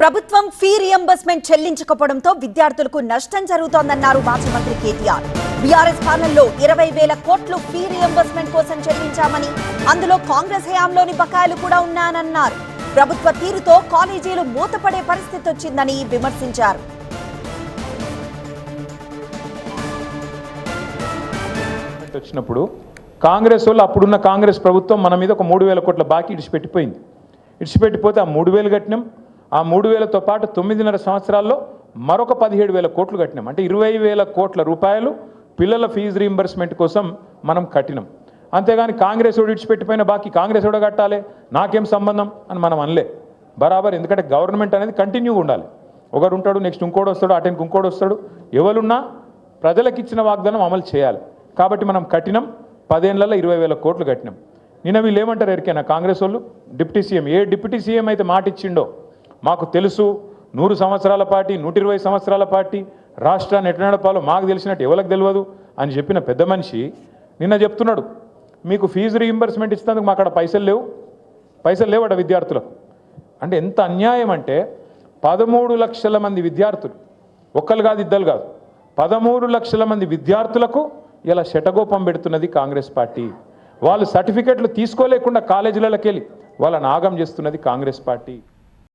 ప్రభుత్వం fee reimbursement చెల్లించకపోవడంతో విద్యార్థులకు నష్టం జరుగుతోందన్నారు మాజీ మంత్రి కేటీఆర్. బీఆర్ఎస్ పాలనలో ఇరవై వేల కోట్లు ఫీ రియంబర్స్మెంట్ కోసం చెల్లించామని అందులో కాంగ్రెస్ హయాంలోని బకాయిలు కూడా ఉన్నానన్నారు ప్రభుత్వ తీరుతో కాలేజీలు మూతపడే పరిస్థితి వచ్చిందని విమర్శించారు. వచ్చినప్పుడు కాంగ్రెస్ వాళ్ళు అప్పుడున్న కాంగ్రెస్ ప్రభుత్వం మన మీద ఒక మూడు వేల కోట్ల బాకీ ఇడిచిపెట్టిపోయింది. ఇడిచిపెట్టిపోతే ఆ మూడు వేలు కట్టినాం ఆ మూడు వేలతో పాటు తొమ్మిదిన్నర సంవత్సరాల్లో మరొక పదిహేడు వేల కోట్లు కట్టినాం. అంటే ఇరవై వేల కోట్ల రూపాయలు పిల్లల ఫీజు రీంబర్స్మెంట్ కోసం మనం కట్టినాం. అంతేగాని కాంగ్రెస్ వాడు ఇడిచిపెట్టిపోయిన బాకీ కాంగ్రెస్ వాడు కట్టాలి. నాకేం సంబంధం అని మనం అనలే. బరాబర్ ఎందుకంటే గవర్నమెంట్ అనేది కంటిన్యూగా ఉండాలి. ఒకరు ఉంటాడు నెక్స్ట్ ఇంకోటి వస్తాడు అటెండ్కి ఇంకోటి వస్తాడు. ఎవరున్నా ప్రజలకు ఇచ్చిన వాగ్దానం అమలు చేయాలి. కాబట్టి మనం కట్టినాం. పదేళ్ళలో ఇరవై వేల కోట్లు కట్టినాం. నిన్న వీళ్ళు ఏమంటారు? ఎరికైనా కాంగ్రెస్ వాళ్ళు? Deputy CM. ఏ డిప్యూటీ సీఎం అయితే మాట ఇచ్చిండో మాకు తెలుసు నూరు సంవత్సరాల పార్టీ నూట ఇరవై సంవత్సరాల పార్టీ రాష్ట్రాన్ని ఎట్లా నడపాలో మాకు తెలిసినట్టు ఎవరికి తెలియదు అని చెప్పిన పెద్ద మనిషి నిన్న చెప్తున్నాడు మీకు ఫీజు రీయింబర్స్మెంట్ ఇచ్చినందుకు మాకు అక్కడ పైసలు లేవు పైసలు లేవట విద్యార్థులకు. అంటే ఎంత అన్యాయం అంటే పదమూడు లక్షల మంది విద్యార్థులు ఒక్కరు కాదు ఇద్దరు కాదు పదమూడు లక్షల మంది విద్యార్థులకు ఇలా శటగోపం పెడుతున్నది కాంగ్రెస్ పార్టీ. వాళ్ళు సర్టిఫికెట్లు తీసుకోలేకుండా కాలేజీలకి వెళ్ళి వాళ్ళని ఆగం చేస్తున్నది కాంగ్రెస్ పార్టీ.